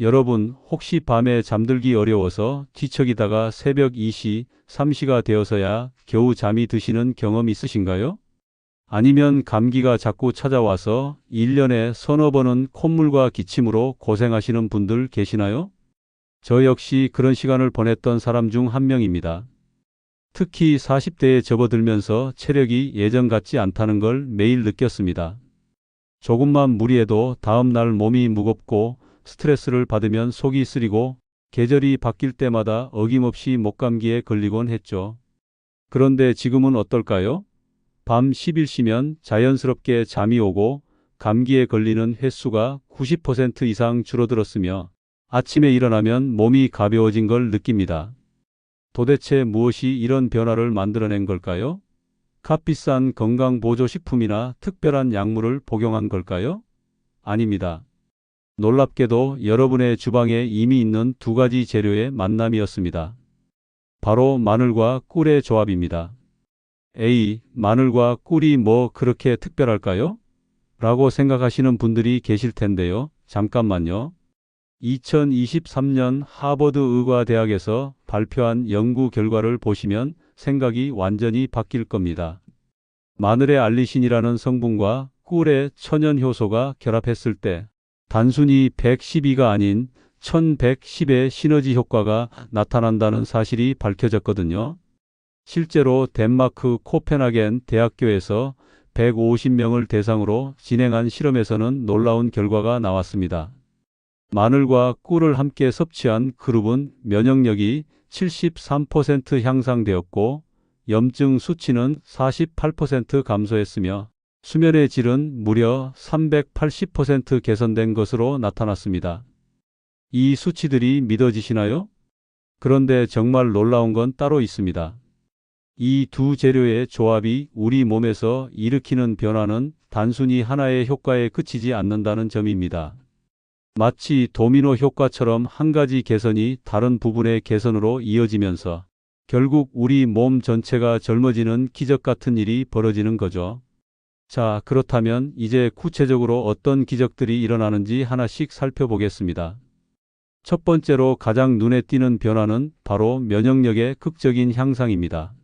여러분, 혹시 밤에 잠들기 어려워서 뒤척이다가 새벽 2시, 3시가 되어서야 겨우 잠이 드시는 경험 있으신가요? 아니면 감기가 자꾸 찾아와서 1년에 서너 번은 콧물과 기침으로 고생하시는 분들 계시나요? 저 역시 그런 시간을 보냈던 사람 중 한 명입니다. 특히 40대에 접어들면서 체력이 예전 같지 않다는 걸 매일 느꼈습니다. 조금만 무리해도 다음날 몸이 무겁고 스트레스를 받으면 속이 쓰리고 계절이 바뀔 때마다 어김없이 목감기에 걸리곤 했죠. 그런데 지금은 어떨까요? 밤 10일시면 자연스럽게 잠이 오고 감기에 걸리는 횟수가 90% 이상 줄어들었으며 아침에 일어나면 몸이 가벼워진 걸 느낍니다. 도대체 무엇이 이런 변화를 만들어낸 걸까요? 값비싼 건강보조식품이나 특별한 약물을 복용한 걸까요? 아닙니다. 놀랍게도 여러분의 주방에 이미 있는 두 가지 재료의 만남이었습니다. 바로 마늘과 꿀의 조합입니다. A. 마늘과 꿀이 뭐 그렇게 특별할까요? 라고 생각하시는 분들이 계실 텐데요. 잠깐만요. 2023년 하버드 의과대학에서 발표한 연구 결과를 보시면 생각이 완전히 바뀔 겁니다. 마늘의 알리신이라는 성분과 꿀의 천연 효소가 결합했을 때 단순히 112가 아닌 1110의 시너지 효과가 나타난다는 사실이 밝혀졌거든요. 실제로 덴마크 코펜하겐 대학교에서 150명을 대상으로 진행한 실험에서는 놀라운 결과가 나왔습니다. 마늘과 꿀을 함께 섭취한 그룹은 면역력이 73% 향상되었고 염증 수치는 48% 감소했으며 수면의 질은 무려 380% 개선된 것으로 나타났습니다. 이 수치들이 믿어지시나요? 그런데 정말 놀라운 건 따로 있습니다. 이 두 재료의 조합이 우리 몸에서 일으키는 변화는 단순히 하나의 효과에 그치지 않는다는 점입니다. 마치 도미노 효과처럼 한 가지 개선이 다른 부분의 개선으로 이어지면서 결국 우리 몸 전체가 젊어지는 기적 같은 일이 벌어지는 거죠. 자, 그렇다면 이제 구체적으로 어떤 기적들이 일어나는지 하나씩 살펴보겠습니다. 첫 번째로 가장 눈에 띄는 변화는 바로 면역력의 극적인 향상입니다.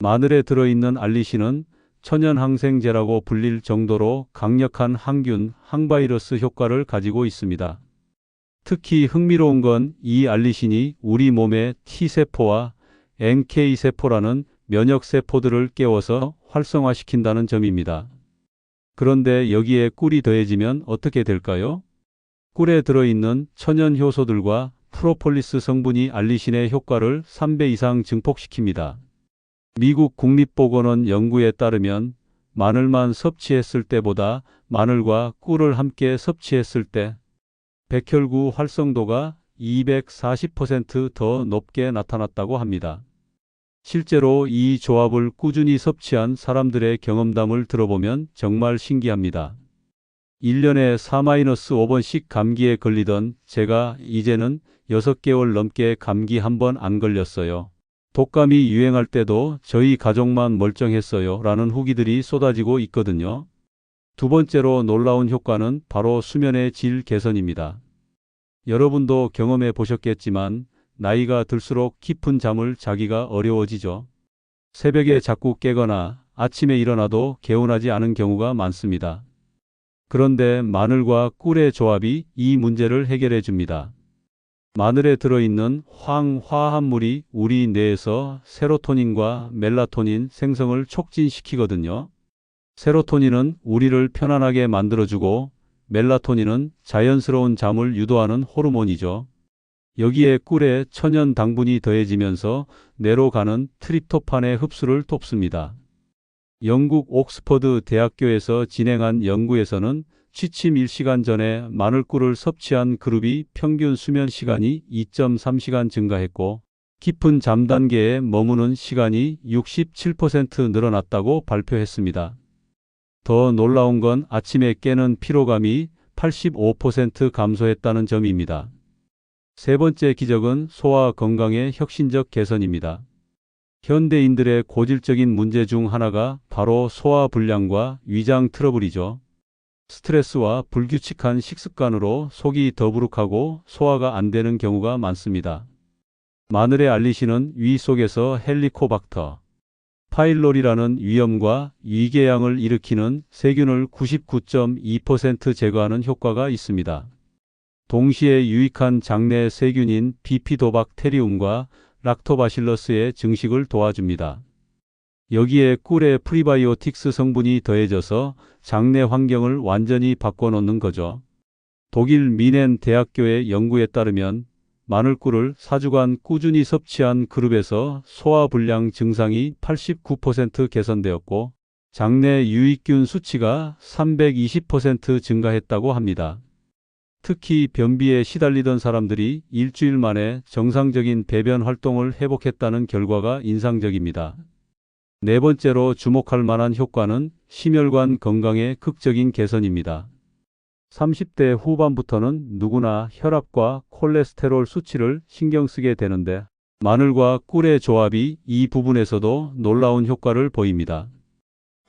마늘에 들어있는 알리신은 천연항생제라고 불릴 정도로 강력한 항균, 항바이러스 효과를 가지고 있습니다. 특히 흥미로운 건 이 알리신이 우리 몸의 T세포와 NK세포라는 면역세포들을 깨워서 활성화시킨다는 점입니다. 그런데 여기에 꿀이 더해지면 어떻게 될까요? 꿀에 들어있는 천연 효소들과 프로폴리스 성분이 알리신의 효과를 3배 이상 증폭시킵니다. 미국 국립보건원 연구에 따르면 마늘만 섭취했을 때보다 마늘과 꿀을 함께 섭취했을 때 백혈구 활성도가 240%더 높게 나타났다고 합니다. 실제로 이 조합을 꾸준히 섭취한 사람들의 경험담을 들어보면 정말 신기합니다. 1년에 4-5번씩 감기에 걸리던 제가 이제는 6개월 넘게 감기 한 번 안 걸렸어요. 독감이 유행할 때도 저희 가족만 멀쩡했어요. 라는 후기들이 쏟아지고 있거든요. 두 번째로 놀라운 효과는 바로 수면의 질 개선입니다. 여러분도 경험해 보셨겠지만 나이가 들수록 깊은 잠을 자기가 어려워지죠. 새벽에 자꾸 깨거나 아침에 일어나도 개운하지 않은 경우가 많습니다. 그런데 마늘과 꿀의 조합이 이 문제를 해결해 줍니다. 마늘에 들어있는 황화합물이 우리 뇌에서 세로토닌과 멜라토닌 생성을 촉진시키거든요. 세로토닌은 우리를 편안하게 만들어주고 멜라토닌은 자연스러운 잠을 유도하는 호르몬이죠. 여기에 꿀에 천연 당분이 더해지면서 뇌로 가는 트립토판의 흡수를 돕습니다. 영국 옥스퍼드 대학교에서 진행한 연구에서는 취침 1시간 전에 마늘꿀을 섭취한 그룹이 평균 수면 시간이 2.3시간 증가했고 깊은 잠 단계에 머무는 시간이 67% 늘어났다고 발표했습니다. 더 놀라운 건 아침에 깨는 피로감이 85% 감소했다는 점입니다. 세 번째 기적은 소화 건강의 혁신적 개선입니다. 현대인들의 고질적인 문제 중 하나가 바로 소화 불량과 위장 트러블이죠. 스트레스와 불규칙한 식습관으로 속이 더부룩하고 소화가 안 되는 경우가 많습니다. 마늘의 알리신은 위 속에서 헬리코박터, 파일로리라는 위염과 위궤양을 일으키는 세균을 99.2% 제거하는 효과가 있습니다. 동시에 유익한 장내 세균인 비피도박테리움과 락토바실러스의 증식을 도와줍니다. 여기에 꿀의 프리바이오틱스 성분이 더해져서 장내 환경을 완전히 바꿔놓는 거죠. 독일 미넨 대학교의 연구에 따르면 마늘꿀을 4주간 꾸준히 섭취한 그룹에서 소화불량 증상이 89% 개선되었고 장내 유익균 수치가 320% 증가했다고 합니다. 특히 변비에 시달리던 사람들이 일주일 만에 정상적인 배변 활동을 회복했다는 결과가 인상적입니다. 네 번째로 주목할 만한 효과는 심혈관 건강의 극적인 개선입니다. 30대 후반부터는 누구나 혈압과 콜레스테롤 수치를 신경 쓰게 되는데 마늘과 꿀의 조합이 이 부분에서도 놀라운 효과를 보입니다.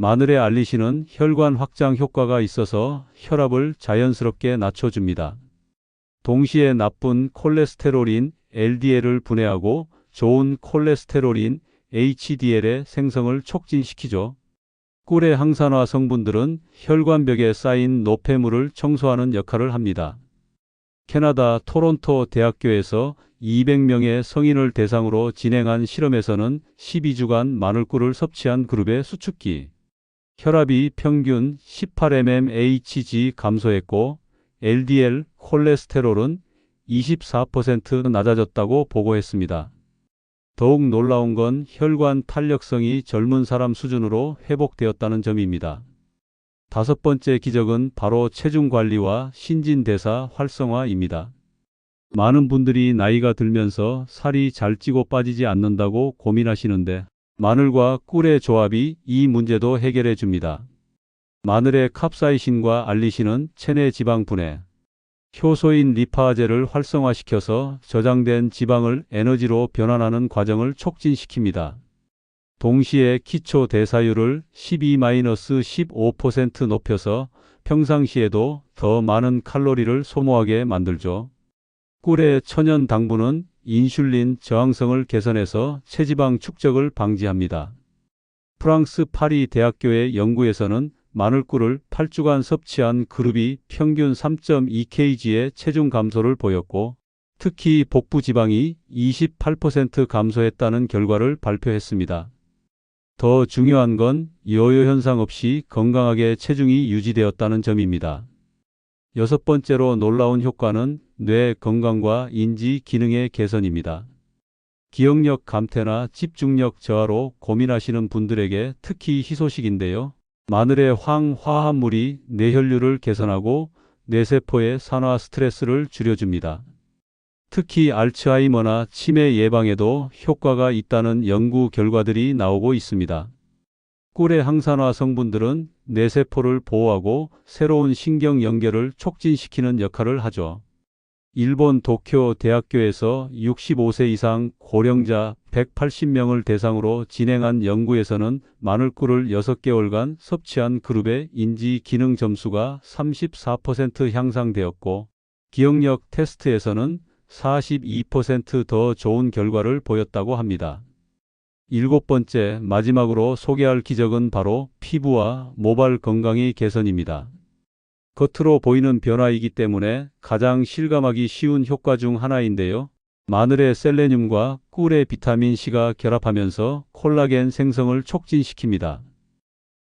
마늘의 알리신은 혈관 확장 효과가 있어서 혈압을 자연스럽게 낮춰줍니다. 동시에 나쁜 콜레스테롤인 LDL을 분해하고 좋은 콜레스테롤인 HDL의 생성을 촉진시키죠. 꿀의 항산화 성분들은 혈관벽에 쌓인 노폐물을 청소하는 역할을 합니다. 캐나다 토론토 대학교에서 200명의 성인을 대상으로 진행한 실험에서는 12주간 마늘꿀을 섭취한 그룹의 수축기 혈압이 평균 18mmHg 감소했고 LDL 콜레스테롤은 24% 낮아졌다고 보고했습니다. 더욱 놀라운 건 혈관 탄력성이 젊은 사람 수준으로 회복되었다는 점입니다. 다섯 번째 기적은 바로 체중 관리와 신진대사 활성화입니다. 많은 분들이 나이가 들면서 살이 잘 찌고 빠지지 않는다고 고민하시는데 마늘과 꿀의 조합이 이 문제도 해결해 줍니다. 마늘의 캅사이신과 알리신은 체내 지방 분해, 효소인 리파제를 활성화시켜서 저장된 지방을 에너지로 변환하는 과정을 촉진시킵니다. 동시에 기초 대사율을 12-15% 높여서 평상시에도 더 많은 칼로리를 소모하게 만들죠. 꿀의 천연 당분은 인슐린 저항성을 개선해서 체지방 축적을 방지합니다. 프랑스 파리 대학교의 연구에서는 마늘꿀을 8주간 섭취한 그룹이 평균 3.2kg의 체중 감소를 보였고 특히 복부 지방이 28% 감소했다는 결과를 발표했습니다. 더 중요한 건 요요 현상 없이 건강하게 체중이 유지되었다는 점입니다. 여섯 번째로 놀라운 효과는 뇌 건강과 인지 기능의 개선입니다. 기억력 감퇴나 집중력 저하로 고민하시는 분들에게 특히 희소식인데요. 마늘의 황화합물이 뇌혈류를 개선하고 뇌세포의 산화 스트레스를 줄여줍니다. 특히 알츠하이머나 치매 예방에도 효과가 있다는 연구 결과들이 나오고 있습니다. 꿀의 항산화 성분들은 뇌세포를 보호하고 새로운 신경 연결을 촉진시키는 역할을 하죠. 일본 도쿄 대학교에서 65세 이상 고령자 180명을 대상으로 진행한 연구에서는 마늘꿀을 6개월간 섭취한 그룹의 인지 기능 점수가 34% 향상되었고 기억력 테스트에서는 42%더 좋은 결과를 보였다고 합니다. 일곱 번째, 마지막으로 소개할 기적은 바로 피부와 모발 건강의 개선입니다. 겉으로 보이는 변화이기 때문에 가장 실감하기 쉬운 효과 중 하나인데요. 마늘의 셀레늄과 꿀의 비타민 C가 결합하면서 콜라겐 생성을 촉진시킵니다.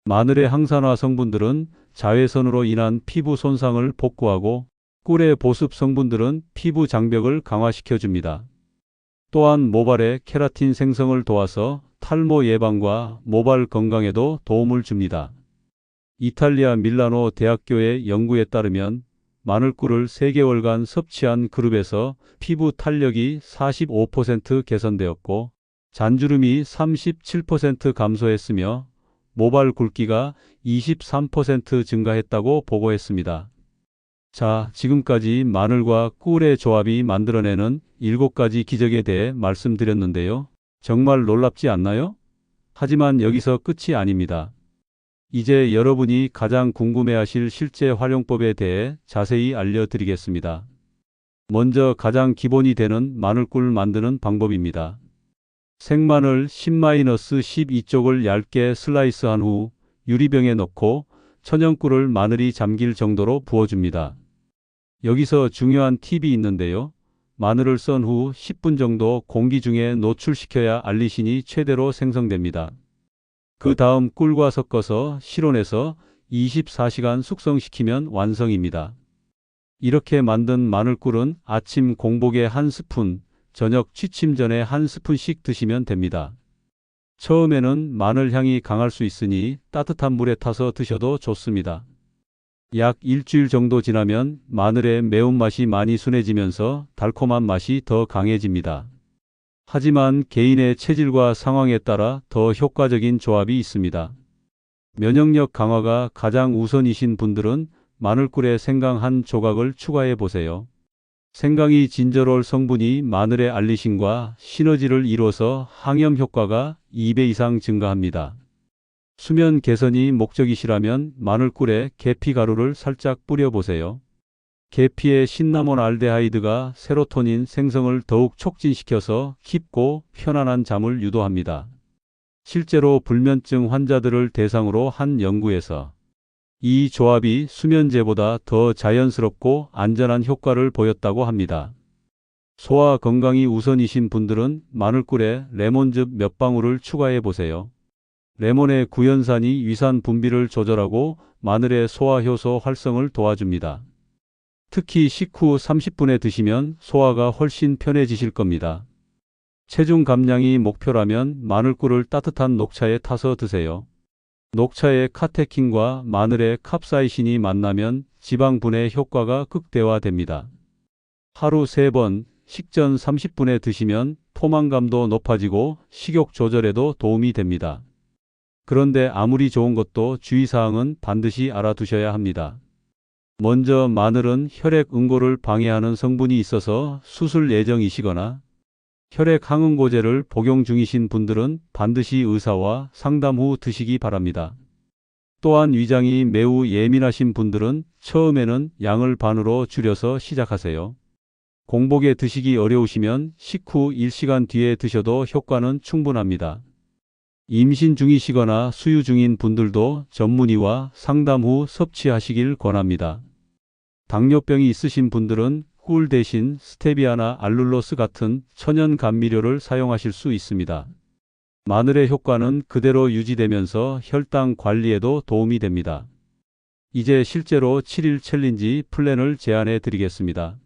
마늘의 항산화 성분들은 자외선으로 인한 피부 손상을 복구하고 꿀의 보습 성분들은 피부 장벽을 강화시켜 줍니다. 또한 모발의 케라틴 생성을 도와서 탈모 예방과 모발 건강에도 도움을 줍니다. 이탈리아 밀라노 대학교의 연구에 따르면 마늘꿀을 3개월간 섭취한 그룹에서 피부 탄력이 45% 개선되었고 잔주름이 37% 감소했으며 모발 굵기가 23% 증가했다고 보고했습니다. 자, 지금까지 마늘과 꿀의 조합이 만들어내는 7가지 기적에 대해 말씀드렸는데요. 정말 놀랍지 않나요? 하지만 여기서 끝이 아닙니다. 이제 여러분이 가장 궁금해하실 실제 활용법에 대해 자세히 알려드리겠습니다. 먼저 가장 기본이 되는 마늘꿀 만드는 방법입니다. 생마늘 10-12쪽을 얇게 슬라이스한 후 유리병에 넣고 천연꿀을 마늘이 잠길 정도로 부어줍니다. 여기서 중요한 팁이 있는데요. 마늘을 썬 후 10분 정도 공기 중에 노출시켜야 알리신이 최대로 생성됩니다. 그 다음 꿀과 섞어서 실온에서 24시간 숙성시키면 완성입니다. 이렇게 만든 마늘꿀은 아침 공복에 한 스푼, 저녁 취침 전에 한 스푼씩 드시면 됩니다. 처음에는 마늘 향이 강할 수 있으니 따뜻한 물에 타서 드셔도 좋습니다. 약 일주일 정도 지나면 마늘의 매운맛이 많이 순해지면서 달콤한 맛이 더 강해집니다. 하지만 개인의 체질과 상황에 따라 더 효과적인 조합이 있습니다. 면역력 강화가 가장 우선이신 분들은 마늘꿀에 생강 한 조각을 추가해 보세요. 생강이 진저롤 성분이 마늘의 알리신과 시너지를 이뤄서 항염 효과가 2배 이상 증가합니다. 수면 개선이 목적이시라면 마늘꿀에 계피 가루를 살짝 뿌려보세요. 계피의 신나몬 알데하이드가 세로토닌 생성을 더욱 촉진시켜서 깊고 편안한 잠을 유도합니다. 실제로 불면증 환자들을 대상으로 한 연구에서 이 조합이 수면제보다 더 자연스럽고 안전한 효과를 보였다고 합니다. 소화 건강이 우선이신 분들은 마늘꿀에 레몬즙 몇 방울을 추가해 보세요. 레몬의 구연산이 위산 분비를 조절하고 마늘의 소화 효소 활성을 도와줍니다. 특히 식후 30분에 드시면 소화가 훨씬 편해지실 겁니다. 체중 감량이 목표라면 마늘꿀을 따뜻한 녹차에 타서 드세요. 녹차의 카테킨과 마늘의 캅사이신이 만나면 지방 분해 효과가 극대화됩니다. 하루 3번 식전 30분에 드시면 포만감도 높아지고 식욕 조절에도 도움이 됩니다. 그런데 아무리 좋은 것도 주의사항은 반드시 알아두셔야 합니다. 먼저 마늘은 혈액 응고를 방해하는 성분이 있어서 수술 예정이시거나 혈액 항응고제를 복용 중이신 분들은 반드시 의사와 상담 후 드시기 바랍니다. 또한 위장이 매우 예민하신 분들은 처음에는 양을 반으로 줄여서 시작하세요. 공복에 드시기 어려우시면 식후 1시간 뒤에 드셔도 효과는 충분합니다. 임신 중이시거나 수유 중인 분들도 전문의와 상담 후 섭취하시길 권합니다. 당뇨병이 있으신 분들은 꿀 대신 스테비아나 알룰로스 같은 천연 감미료를 사용하실 수 있습니다. 마늘의 효과는 그대로 유지되면서 혈당 관리에도 도움이 됩니다. 이제 실제로 7일 챌린지 플랜을 제안해 드리겠습니다.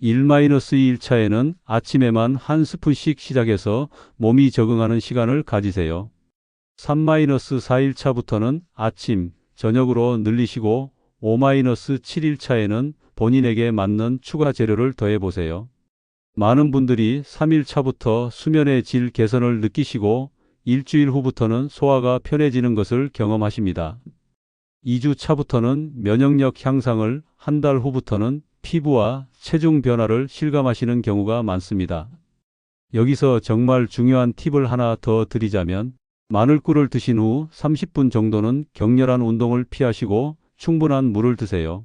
1-2일차에는 아침에만 한 스푼씩 시작해서 몸이 적응하는 시간을 가지세요. 3-4일차부터는 아침, 저녁으로 늘리시고 5-7일차에는 본인에게 맞는 추가 재료를 더해보세요. 많은 분들이 3일차부터 수면의 질 개선을 느끼시고 일주일 후부터는 소화가 편해지는 것을 경험하십니다. 2주 차부터는 면역력 향상을, 한 달 후부터는 피부와 체중 변화를 실감하시는 경우가 많습니다. 여기서 정말 중요한 팁을 하나 더 드리자면 마늘꿀을 드신 후 30분 정도는 격렬한 운동을 피하시고 충분한 물을 드세요.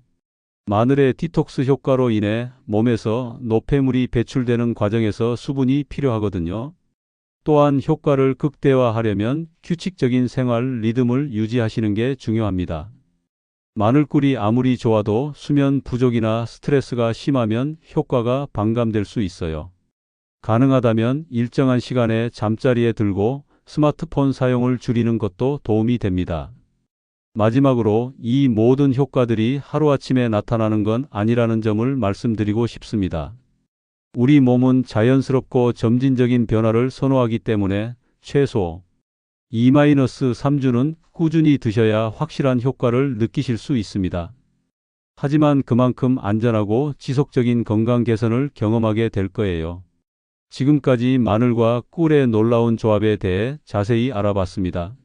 마늘의 디톡스 효과로 인해 몸에서 노폐물이 배출되는 과정에서 수분이 필요하거든요. 또한 효과를 극대화하려면 규칙적인 생활 리듬을 유지하시는 게 중요합니다. 마늘꿀이 아무리 좋아도 수면 부족이나 스트레스가 심하면 효과가 반감될 수 있어요. 가능하다면 일정한 시간에 잠자리에 들고 스마트폰 사용을 줄이는 것도 도움이 됩니다. 마지막으로 이 모든 효과들이 하루아침에 나타나는 건 아니라는 점을 말씀드리고 싶습니다. 우리 몸은 자연스럽고 점진적인 변화를 선호하기 때문에 최소 2-3주는 꾸준히 드셔야 확실한 효과를 느끼실 수 있습니다. 하지만 그만큼 안전하고 지속적인 건강 개선을 경험하게 될 거예요. 지금까지 마늘과 꿀의 놀라운 조합에 대해 자세히 알아봤습니다.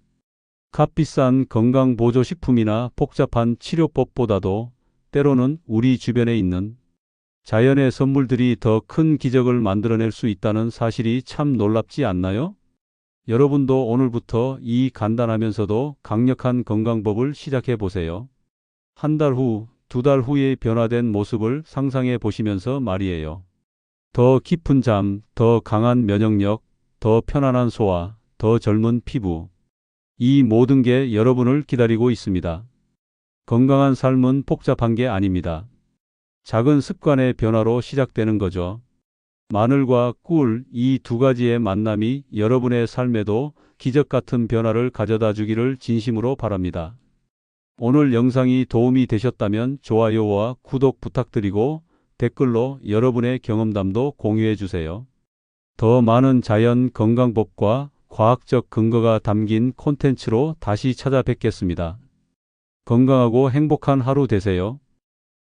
값비싼 건강보조식품이나 복잡한 치료법보다도 때로는 우리 주변에 있는 자연의 선물들이 더 큰 기적을 만들어낼 수 있다는 사실이 참 놀랍지 않나요? 여러분도 오늘부터 이 간단하면서도 강력한 건강법을 시작해 보세요. 한 달 후, 두 달 후의 변화된 모습을 상상해 보시면서 말이에요. 더 깊은 잠, 더 강한 면역력, 더 편안한 소화, 더 젊은 피부. 이 모든 게 여러분을 기다리고 있습니다. 건강한 삶은 복잡한 게 아닙니다. 작은 습관의 변화로 시작되는 거죠. 마늘과 꿀, 이 두 가지의 만남이 여러분의 삶에도 기적 같은 변화를 가져다 주기를 진심으로 바랍니다. 오늘 영상이 도움이 되셨다면 좋아요와 구독 부탁드리고 댓글로 여러분의 경험담도 공유해 주세요. 더 많은 자연 건강법과 과학적 근거가 담긴 콘텐츠로 다시 찾아뵙겠습니다. 건강하고 행복한 하루 되세요.